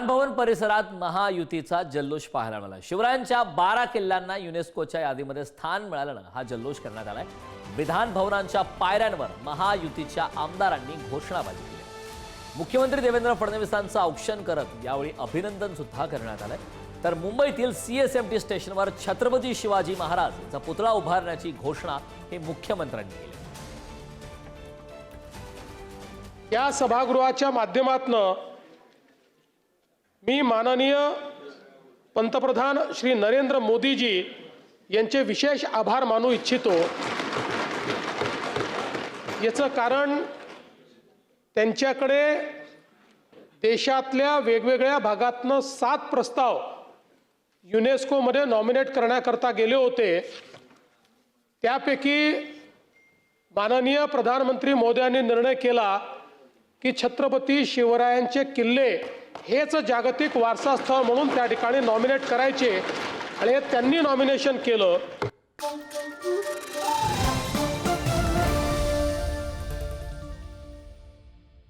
विधानभवन परिसरात महायुतीचा जल्लोष पाहायला मिळाला शिवरायांच्या बारा किल्ल्यांना युनेस्कोच्या यादीमध्ये स्थान मिळाल्यानं हा जल्लोष करण्यात आलाय. विधान भवनांच्या पायऱ्यांवर महायुतीच्या आमदारांनी घोषणाबाजी केली. मुख्यमंत्री देवेंद्र फडणवीसांचं औक्षण करत यावेळी अभिनंदन सुद्धा करण्यात आलंय. तर मुंबईतील सीएसएमटी स्टेशनवर छत्रपती शिवाजी महाराज यांचा पुतळा उभारण्याची घोषणा हे मुख्यमंत्र्यांनी केली. या सभागृहाच्या माध्यमातनं मी माननीय पंतप्रधान श्री नरेंद्र मोदीजी यांचे विशेष आभार मानू इच्छितो. याचं कारण त्यांच्याकडे देशातल्या वेगवेगळ्या भागातनं सात प्रस्ताव युनेस्कोमध्ये नॉमिनेट करण्याकरता गेले होते. त्यापैकी माननीय प्रधानमंत्री मोदयांनी निर्णय केला की छत्रपती शिवरायांचे किल्ले हेच जागतिक वारसा स्थळ म्हणून त्या ठिकाणी नॉमिनेट करायचे आणि हे त्यांनी नॉमिनेशन केलं.